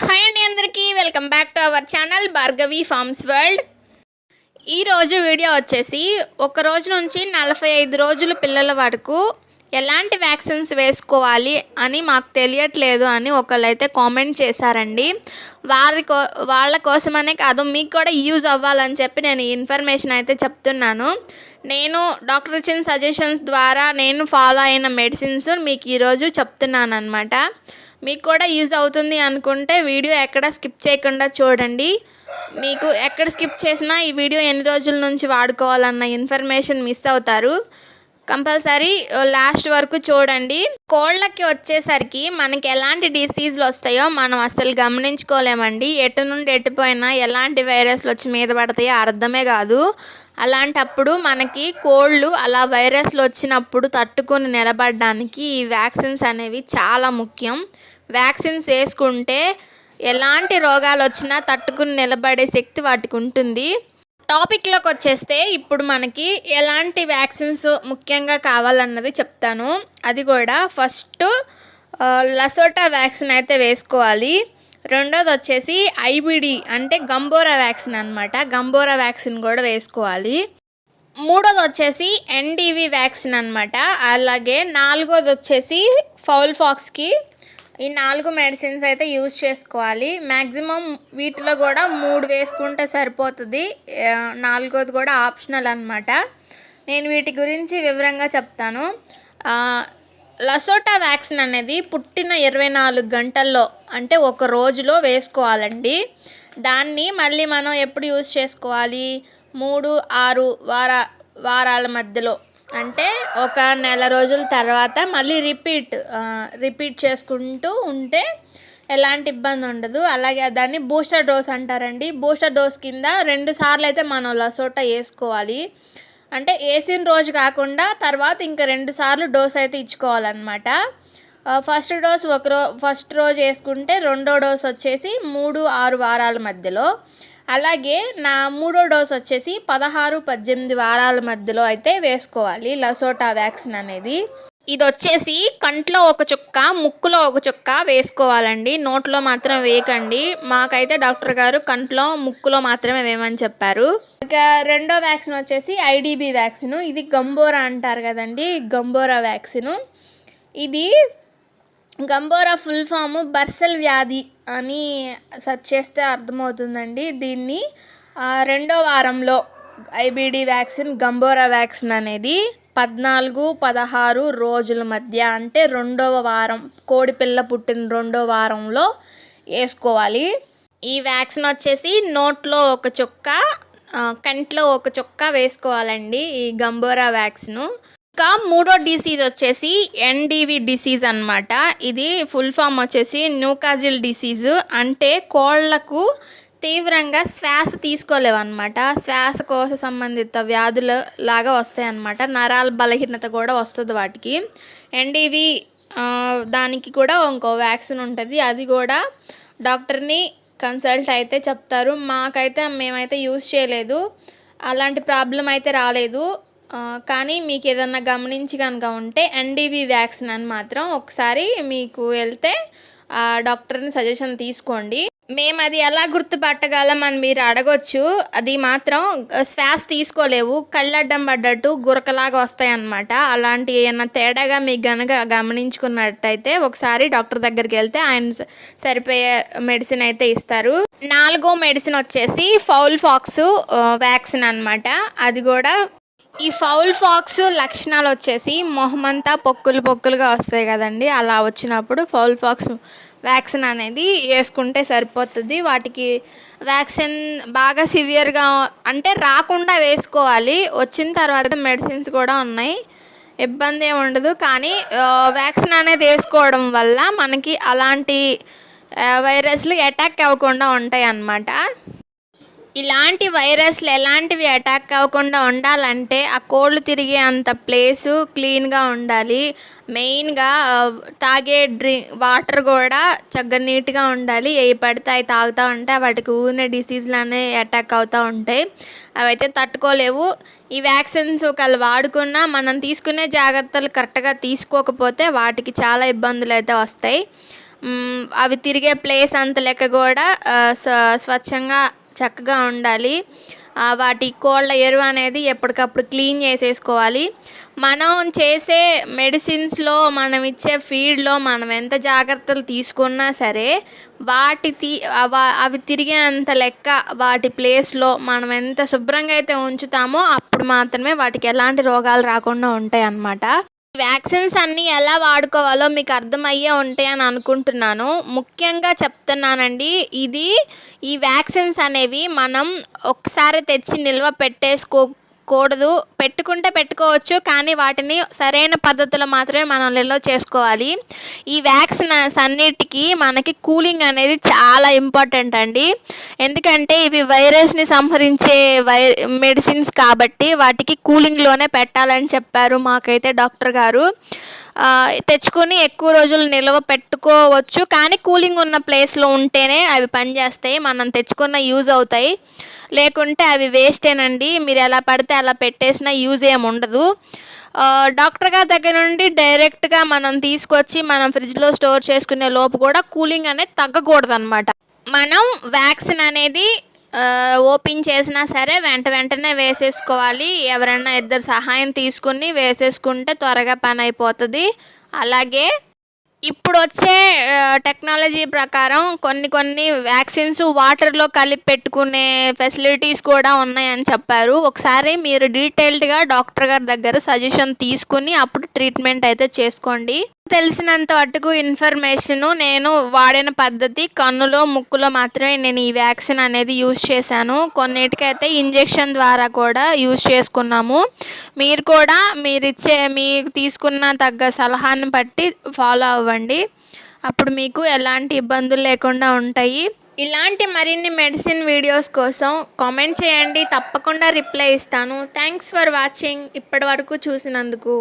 Hi అండి అందరికీ welcome back to our channel Bhargavi farms world. ఈరోజు వీడియో వచ్చేసి ఒక రోజు నుంచి నలభై ఐదు రోజుల పిల్లల వరకు ఎలాంటి వ్యాక్సిన్స్ వేసుకోవాలి అని మాకు తెలియట్లేదు అని ఒకళ్ళైతే కామెంట్ చేశారండి. వారి కో వాళ్ళ కోసమనే కాదు మీకు కూడా యూజ్ అవ్వాలని చెప్పి నేను ఇన్ఫర్మేషన్ అయితే చెప్తున్నాను. నేను డాక్టర్ ఇచ్చిన సజెషన్స్ ద్వారా నేను ఫాలో అయిన మెడిసిన్స్ మీకు ఈరోజు చెప్తున్నాను అనమాట మీకు కూడా యూజ్ అవుతుంది అనుకుంటే వీడియో ఎక్కడ స్కిప్ చేయకుండా చూడండి. మీకు ఎక్కడ స్కిప్ చేసినా ఈ వీడియో ఎన్ని రోజుల నుంచి వాడుకోవాలన్న ఇన్ఫర్మేషన్ మిస్ అవుతారు. కంపల్సరీ లాస్ట్ వరకు చూడండి. కోళ్ళకి వచ్చేసరికి మనకి ఎలాంటి డిసీజులు వస్తాయో మనం అసలు గమనించుకోలేమండి. ఎటు నుండి ఎటుపోయినా ఎలాంటి వైరస్లు వచ్చి మీద పడతాయో అర్థమే కాదు. అలాంటప్పుడు మనకి కోళ్ళు అలా వైరస్లు వచ్చినప్పుడు తట్టుకొని నిలబడడానికి ఈ వ్యాక్సిన్స్ అనేవి చాలా ముఖ్యం. వ్యాక్సిన్స్ వేసుకుంటే ఎలాంటి రోగాలు వచ్చినా తట్టుకుని నిలబడే శక్తి వాటికి ఉంటుంది. టాపిక్లోకి వచ్చేస్తే ఇప్పుడు మనకి ఎలాంటి వ్యాక్సిన్స్ ముఖ్యంగా కావాలన్నది చెప్తాను. అది కూడా ఫస్ట్ లసోటా వ్యాక్సిన్ అయితే వేసుకోవాలి. రెండోది వచ్చేసి ఐబిడి అంటే గంబోరా వ్యాక్సిన్ అనమాట గంబోరా వ్యాక్సిన్ కూడా వేసుకోవాలి. మూడోది వచ్చేసి ఎన్డీవి వ్యాక్సిన్ అనమాట అలాగే నాలుగోది వచ్చేసి ఫౌల్ ఫాక్స్కి ఈ నాలుగు మెడిసిన్స్ అయితే యూజ్ చేసుకోవాలి. మ్యాక్సిమం వీటిలో కూడా మూడు వేసుకుంటే సరిపోతుంది. నాలుగోది కూడా ఆప్షనల్ అనమాట నేను వీటి గురించి వివరంగా చెప్తాను. లసోటా వ్యాక్సిన్ అనేది పుట్టిన ఇరవై నాలుగు గంటల్లో అంటే ఒక రోజులో వేసుకోవాలండి. దాన్ని మళ్ళీ మనం ఎప్పుడు యూజ్ చేసుకోవాలి? మూడు ఆరు వార వారాల మధ్యలో. అంటే ఒక నెల రోజుల తర్వాత మళ్ళీ రిపీట్ రిపీట్ చేసుకుంటూ ఉంటే ఎలాంటి ఇబ్బంది ఉండదు. అలాగే దాన్ని బూస్టర్ డోస్ అంటారండి. బూస్టర్ డోస్ కింద రెండు సార్లు అయితే మనం లసోటా వేసుకోవాలి. అంటే వేసిన రోజు కాకుండా తర్వాత ఇంకా రెండు సార్లు డోస్ అయితే ఇచ్చుకోవాలన్నమాట. ఫస్ట్ డోస్ ఒక రో ఫస్ట్ రోజు వేసుకుంటే రెండో డోస్ వచ్చేసి మూడు ఆరు వారాల మధ్యలో. అలాగే నా మూడో డోస్ వచ్చేసి పదహారు పద్దెనిమిది వారాల మధ్యలో అయితే వేసుకోవాలి లసోటా వ్యాక్సిన్ అనేది. ఇది వచ్చేసి కంట్లో ఒక చుక్క ముక్కులో ఒక చుక్క వేసుకోవాలండి. నోట్లో మాత్రం వేయకండి. మాకైతే డాక్టర్ గారు కంట్లో ముక్కులో మాత్రమే వేయమని చెప్పారు. ఇక రెండో వ్యాక్సిన్ వచ్చేసి ఐడిబి వ్యాక్సిన్. ఇది గంబోరా అంటారు కదండి గంబోరా వ్యాక్సిన్. ఇది గంబోరా ఫుల్ ఫామ్ బర్సెల్ వ్యాధి అని సెర్చ్ చేస్తే అర్థమవుతుందండి. దీన్ని రెండో వారంలో ఐబిడి వ్యాక్సిన్ గంబోరా వ్యాక్సిన్ అనేది పద్నాలుగు పదహారు రోజుల మధ్య అంటే రెండవ వారం కోడి పిల్ల పుట్టిన రెండో వారంలో వేసుకోవాలి. ఈ వ్యాక్సిన్ వచ్చేసి నోట్లో ఒక చుక్క కంట్లో ఒక చుక్క వేసుకోవాలండి ఈ గంబోరా వ్యాక్సిను. ఇంకా మూడో డిసీజ్ వచ్చేసి ఎన్డివి డిసీజ్ అనమాట ఇది ఫుల్ ఫామ్ వచ్చేసి న్యూకాజిల్ డిసీజ్ అంటే కోళ్ళకు తీవ్రంగా శ్వాస తీసుకోలేవన్నమాట. శ్వాసకోశ సంబంధిత వ్యాధుల లాగా వస్తాయి అన్నమాట నరాల బలహీనత కూడా వస్తుంది వాటికి. ఎన్డివి దానికి కూడా ఇంకో వ్యాక్సిన్ ఉంటుంది. అది కూడా డాక్టర్ని కన్సల్ట్ అయితే చెప్తారు. మాకైతే మేమైతే యూజ్ చేయలేదు. అలాంటి ప్రాబ్లం అయితే రాలేదు. కానీ మీకు ఏదన్నా గమనించి కనుక ఉంటే ఎన్డీవీ వ్యాక్సిన్ అని మాత్రం ఒకసారి మీకు వెళ్తే ఆ డాక్టర్ని సజెషన్ తీసుకోండి. మేము అది ఎలా గుర్తుపట్టగలం అని మీరు అడగొచ్చు. అది మాత్రం శ్వాస తీసుకోలేవు కళ్ళడ్డం పడ్డట్టు గురకలాగా వస్తాయి అన్నమాట అలాంటి ఏమన్నా తేడాగా మీకు గనక గమనించుకున్నట్టయితే ఒకసారి డాక్టర్ దగ్గరికి వెళ్తే ఆయన సరిపోయే మెడిసిన్ అయితే ఇస్తారు. నాలుగో మెడిసిన్ వచ్చేసి ఫౌల్ ఫాక్స్ వ్యాక్సిన్ అన్నమాట. అది కూడా ఈ ఫౌల్ ఫాక్స్ లక్షణాలు వచ్చేసి మొహమంతా పొక్కులు పొక్కులుగా వస్తాయి కదండి. అలా వచ్చినప్పుడు ఫౌల్ ఫాక్స్ వ్యాక్సిన్ అనేది వేసుకుంటే సరిపోతుంది. వాటికి వ్యాక్సిన్ బాగా సివియర్గా అంటే రాకుండా వేసుకోవాలి. వచ్చిన తర్వాత మెడిసిన్స్ కూడా ఉన్నాయి. ఇబ్బంది ఏమి ఉండదు. కానీ వ్యాక్సిన్ అనేది వేసుకోవడం వల్ల మనకి అలాంటి వైరస్లు అటాక్ అవ్వకుండా ఉంటాయి అన్నమాట ఇలాంటి వైరస్లు ఎలాంటివి అటాక్ అవ్వకుండా ఉండాలంటే ఆ కోళ్ళు తిరిగే అంత ప్లేసు క్లీన్గా ఉండాలి. మెయిన్గా తాగే డ్రింక్ వాటర్ కూడా చక్కగా నీట్గా ఉండాలి. ఏ పడితే అవి తాగుతూ ఉంటే వాటికి ఊరిన డిసీజ్లు అనేవి అటాక్ అవుతూ ఉంటాయి. అవైతే తట్టుకోలేవు. ఈ వ్యాక్సిన్స్ ఒకవేళ వాడుకున్నా మనం తీసుకునే జాగ్రత్తలు కరెక్ట్గా తీసుకోకపోతే వాటికి చాలా ఇబ్బందులు అయితే వస్తాయి. అవి తిరిగే ప్లేస్ అంత లెక్క కూడా స్వ- స్వచ్ఛంగా చక్కగా ఉండాలి. వాటి కోళ్ళ ఎరువు అనేది ఎప్పటికప్పుడు క్లీన్ చేసేసుకోవాలి. మనం చేసే మెడిసిన్స్లో మనం ఇచ్చే ఫీడ్లో మనం ఎంత జాగ్రత్తలు తీసుకున్నా సరే వాటి తీ అవ- అవి తిరిగేంత లెక్క వాటి ప్లేస్లో మనం ఎంత శుభ్రంగా అయితే ఉంచుతామో అప్పుడు మాత్రమే వాటికి ఎలాంటి రోగాలు రాకుండా ఉంటాయి అన్నమాట వ్యాక్సిన్స్ అన్నీ ఎలా వాడుకోవాలో మీకు అర్థమయ్యే ఉంటాయి అని అనుకుంటున్నాను. ముఖ్యంగా చెప్తున్నానండి ఇది ఈ వ్యాక్సిన్స్ అనేవి మనం ఒకసారి తెచ్చి నిల్వ పెట్టేసుకో పెట్టేసుకోకూడదు పెట్టుకుంటే పెట్టుకోవచ్చు కానీ వాటిని సరైన పద్ధతిలో మాత్రమే మనం నిల్వ చేసుకోవాలి. ఈ వ్యాక్సిన్స్ అన్నిటికీ మనకి కూలింగ్ అనేది చాలా ఇంపార్టెంట్ అండి. ఎందుకంటే ఇవి వైరస్ని సంహరించే వై మెడిసిన్స్ కాబట్టి వాటికి కూలింగ్లోనే పెట్టాలని చెప్పారు మాకైతే డాక్టర్ గారు. తెచ్చుకొని ఎక్కువ రోజులు నిల్వ పెట్టుకోవచ్చు కానీ కూలింగ్ ఉన్న ప్లేస్లో ఉంటేనే అవి పనిచేస్తాయి. మనం తెచ్చుకున్న యూజ్ అవుతాయి. లేకుంటే అవి వేస్టేనండి మీరు ఎలా పడితే అలా పెట్టేసినా యూజ్ ఏమి ఉండదు. డాక్టర్ గారి దగ్గర నుండి డైరెక్ట్గా మనం తీసుకొచ్చి మనం ఫ్రిడ్జ్లో స్టోర్ చేసుకునే లోపు కూడా కూలింగ్ అనేది తగ్గకూడదనమాట మనం వ్యాక్సిన్ అనేది ఓపెన్ చేసినా సరే వెంట వెంటనే వేసేసుకోవాలి. ఎవరైనా ఇద్దరు సహాయం తీసుకుని వేసేసుకుంటే త్వరగా పని అయిపోతుంది. అలాగే ఇప్పుడు వచ్చే టెక్నాలజీ ప్రకారం కొన్ని కొన్ని వ్యాక్సిన్స్ వాటర్లో కలిపి పెట్టుకునే ఫెసిలిటీస్ కూడా ఉన్నాయని చెప్పారు. ఒకసారి మీరు డీటెయిల్డ్గా డాక్టర్ గారి దగ్గర సజెషన్ తీసుకుని అప్పుడు ట్రీట్మెంట్ అయితే చేసుకోండి. తెలిసినంత మట్టుకు ఇన్ఫర్మేషన్ నేను వాడిన పద్ధతి కన్నులో ముక్కులో మాత్రమే నేను ఈ వ్యాక్సిన్ అనేది యూజ్ చేశాను. కొన్నిటికైతే ఇంజెక్షన్ ద్వారా కూడా యూజ్ చేసుకున్నాము. మీరు కూడా మీరు ఇచ్చే మీకు తీసుకున్న తగ్గ సలహాను బట్టి ఫాలో అవ్వండి. అప్పుడు మీకు ఎలాంటి ఇబ్బందులు లేకుండా ఉంటాయి. ఇలాంటి మరిన్ని మెడిసిన్ వీడియోస్ కోసం కామెంట్ చేయండి. తప్పకుండా రిప్లై ఇస్తాను. Thanks for watching. ఇప్పటి వరకు చూసినందుకు.